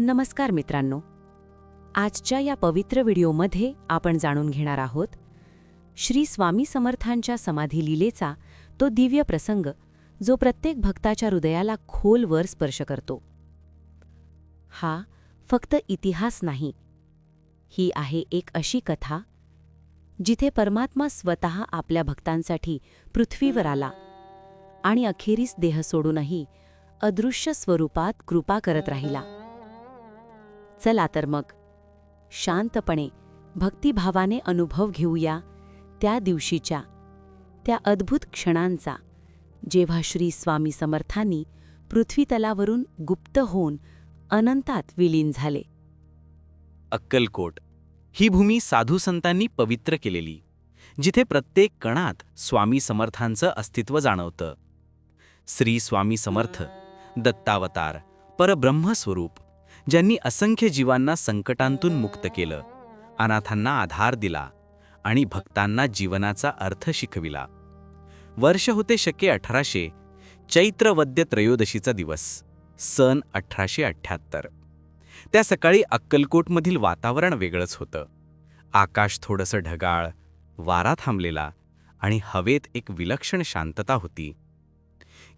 नमस्कार मित्रांनो. आजच्या या पवित्र व्हिडिओमध्ये आपण जाणून घेणार आहोत श्री स्वामी समर्थांच्या समाधी लीलेचा तो दिव्य प्रसंग जो प्रत्येक भक्ताच्या हृदयाला खोलवर स्पर्श करतो. हा फक्त इतिहास नाही. ही आहे एक अशी कथा जिथे परमात्मा स्वतः आपल्या भक्तांसाठी पृथ्वीवर आला आणि अखेरीस देह सोडूनही अदृश्य स्वरूपात कृपा करत राहिला. चला तर मग. शांतपणे भक्तिभावाने अनुभव घेऊया त्या दिवशीच्या त्या अद्भुत क्षणांचा जेव्हा श्री स्वामी समर्थांनी पृथ्वीतलावरून गुप्त होऊन अनंतात विलीन झाले. अक्कलकोट. ही भूमी साधू संतांनी पवित्र केलेली जिथे प्रत्येक कणात स्वामी समर्थांचं अस्तित्व जाणवतं. श्री स्वामी समर्थ दत्तावतार परब्रह्मस्वरूप ज्यांनी असंख्य जीवांना संकटांतून मुक्त केलं अनाथांना आधार दिला आणि भक्तांना जीवनाचा अर्थ शिकविला. वर्ष होते शके अठराशे चैत्रवद्य त्रयोदशीचा दिवस सन अठराशे अठ्ठ्याहत्तर. त्या सकाळी अक्कलकोटमधील वातावरण वेगळंच होतं. आकाश थोडंसं ढगाळ वारा थांबलेला आणि हवेत एक विलक्षण शांतता होती.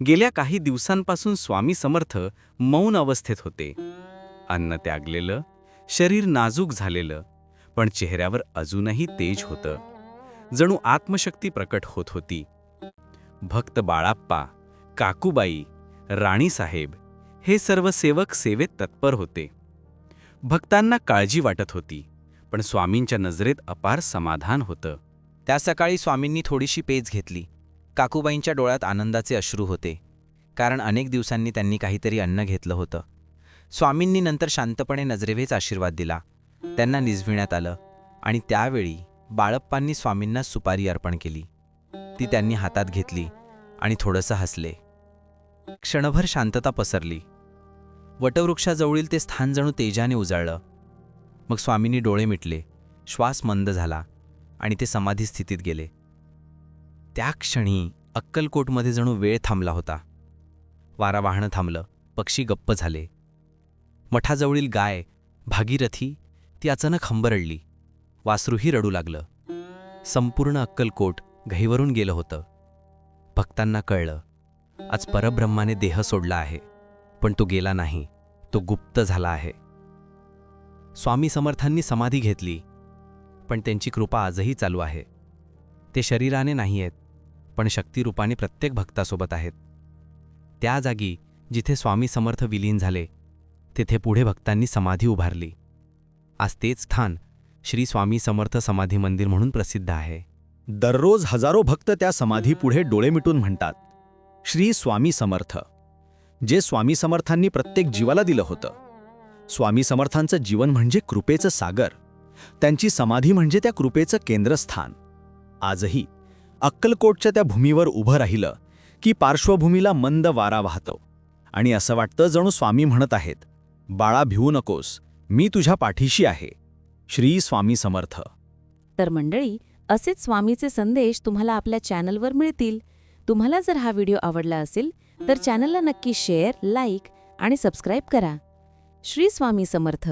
गेल्या काही दिवसांपासून स्वामी समर्थ मौन अवस्थेत होते. अन्न त्यागलेलं शरीर नाजूक झालेलं पण चेहऱ्यावर अजूनही तेज होतं. जणू आत्मशक्ती प्रकट होत होती. भक्त बाळाप्पा काकूबाई राणीसाहेब हे सर्व सेवक सेवेत तत्पर होते. भक्तांना काळजी वाटत होती पण स्वामींच्या नजरेत अपार समाधान होतं. त्या सकाळी स्वामींनी थोडीशी पेज घेतली. काकूबाईंच्या डोळ्यात आनंदाचे अश्रू होते. कारण अनेक दिवसांनी त्यांनी काहीतरी अन्न घेतलं होतं. स्वामींनी नंतर शांतपणे नजरेवेच आशीर्वाद दिला. त्यांना निजविण्यात आलं आणि त्यावेळी बाळप्पांनी स्वामींना सुपारी अर्पण केली. ती त्यांनी हातात घेतली आणि थोडंसं हसले. क्षणभर शांतता पसरली. वटवृक्षाजवळील ते स्थान जणू तेजाने उजाळलं. मग स्वामींनी डोळे मिटले. श्वास मंद झाला आणि ते समाधी स्थितीत गेले. त्या क्षणी अक्कलकोटमध्ये जणू वेळ थांबला होता. वारा वाहणं थांबलं. पक्षी गप्प झाले. मठाजवळील गाय भागीरथी ती अचानक हंबरडली. वासरूही रडू लागलं. संपूर्ण अक्कलकोट घहीवरून गेलं होतं. भक्तांना कळलं आज परब्रह्माने देह सोडला आहे पण तो गेला नाही तो गुप्त झाला आहे. स्वामी समर्थांनी समाधी घेतली पण त्यांची कृपा आजही चालू आहे. ते शरीराने नाही आहेत पण शक्तिरूपाने प्रत्येक भक्तासोबत आहेत. त्या जागी जिथे स्वामी समर्थ विलीन झाले तेथे पुढे भक्तांनी समाधी उभारली. आज तेच स्थान श्री स्वामी समर्थ समाधी मंदिर म्हणून प्रसिद्ध आहे. दररोज हजारो भक्त त्या समाधीपुढे डोळे मिटून म्हणतात श्री स्वामी समर्थ. जे स्वामी समर्थांनी प्रत्येक जीवाला दिलं होतं. स्वामी समर्थांचं जीवन म्हणजे कृपेचं सागर. त्यांची समाधी म्हणजे त्या कृपेचं केंद्रस्थान. आजही अक्कलकोटच्या त्या भूमीवर उभं राहिलं की पार्श्वभूमीला मंद वारा वाहतो. आणि असं वाटतं जणू स्वामी म्हणत आहेत बाळा भिवू नकोस मी तुझ्या पाठीशी आहे. श्री स्वामी समर्थ. तर मंडळी असेच स्वामीचे संदेश तुम्हाला आपल्या चॅनलवर मिळतील. तुम्हाला जर हा व्हिडिओ आवडला असेल तर चॅनलला नक्की शेअर लाईक आणि सबस्क्राईब करा. श्री स्वामी समर्थ.